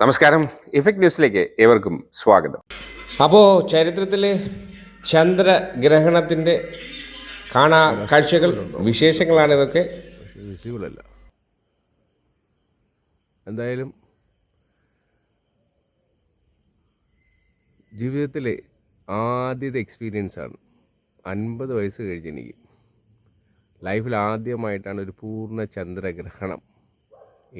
നമസ്കാരം. ഇഫക്ട് ന്യൂസിലേക്ക് ഏവർക്കും സ്വാഗതം. അപ്പോൾ ചരിത്രത്തിൽ ചന്ദ്രഗ്രഹണത്തിന്റെ കാണാ കാഴ്ചകൾ വിശേഷങ്ങളാണ് ഇതൊക്കെ. വിസിബിളല്ല എന്തായാലും ജീവിതത്തിലെ ആദ്യത്തെ എക്സ്പീരിയൻസാണ് ആണ്. അൻപത് വയസ്സ് കഴിഞ്ഞ് എനിക്ക്. ലൈഫിൽ ആദ്യമായിട്ടാണ് ഒരു പൂർണ ചന്ദ്രഗ്രഹണം.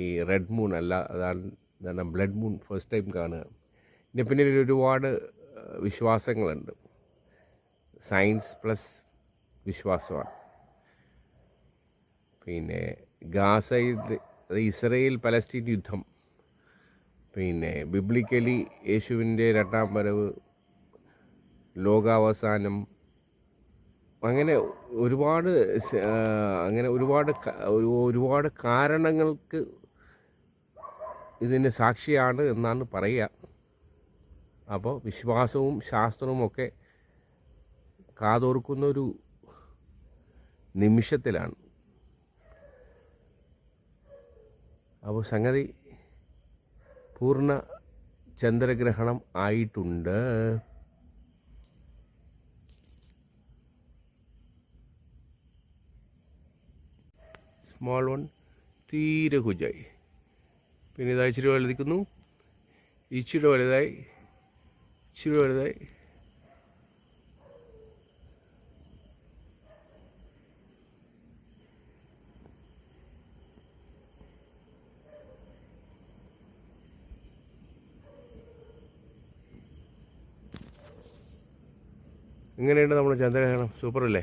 ഈ റെഡ് മൂൺ അല്ല അതാണ് എന്താണ് ബ്ലഡ് മൂൺ ഫസ്റ്റ് ടൈം കാണുക. ഇതിന്റെ പിന്നിൽ ഒരുപാട് വിശ്വാസങ്ങളുണ്ട്. സയൻസ് പ്ലസ് വിശ്വാസമാണ്. പിന്നെ ഗാസയിൽ ഇസ്രയേൽ പലസ്തീൻ യുദ്ധം. പിന്നെ ബിബ്ലിക്കലി യേശുവിന്റെ രണ്ടാം വരവ് ലോകാവസാനം അങ്ങനെ ഒരുപാട് അങ്ങനെ ഒരുപാട് ഒരു- ഒരുപാട് കാരണങ്ങൾക്ക് ഇതിന് സാക്ഷിയാണ് എന്നാണ് പറയുക. അപ്പോൾ വിശ്വാസവും ശാസ്ത്രവും ഒക്കെ കാതോർക്കുന്ന ഒരു നിമിഷത്തിലാണ്. അപ്പോൾ സംഗതി പൂർണ ചന്ദ്രഗ്രഹണം ആയിട്ടുണ്ട്. സ്മോൾ വൺ തീരെ കുജായി പിന്നെ ഇതാ ഇച്ചിരി വലുതിക്കുന്നു ഇച്ചിരി വലുതായി. ഇച്ചിരി വലുതായി. ഇങ്ങനെയുണ്ട് നമ്മുടെ ചന്ദ്രഗ്രഹണം സൂപ്പറല്ലേ?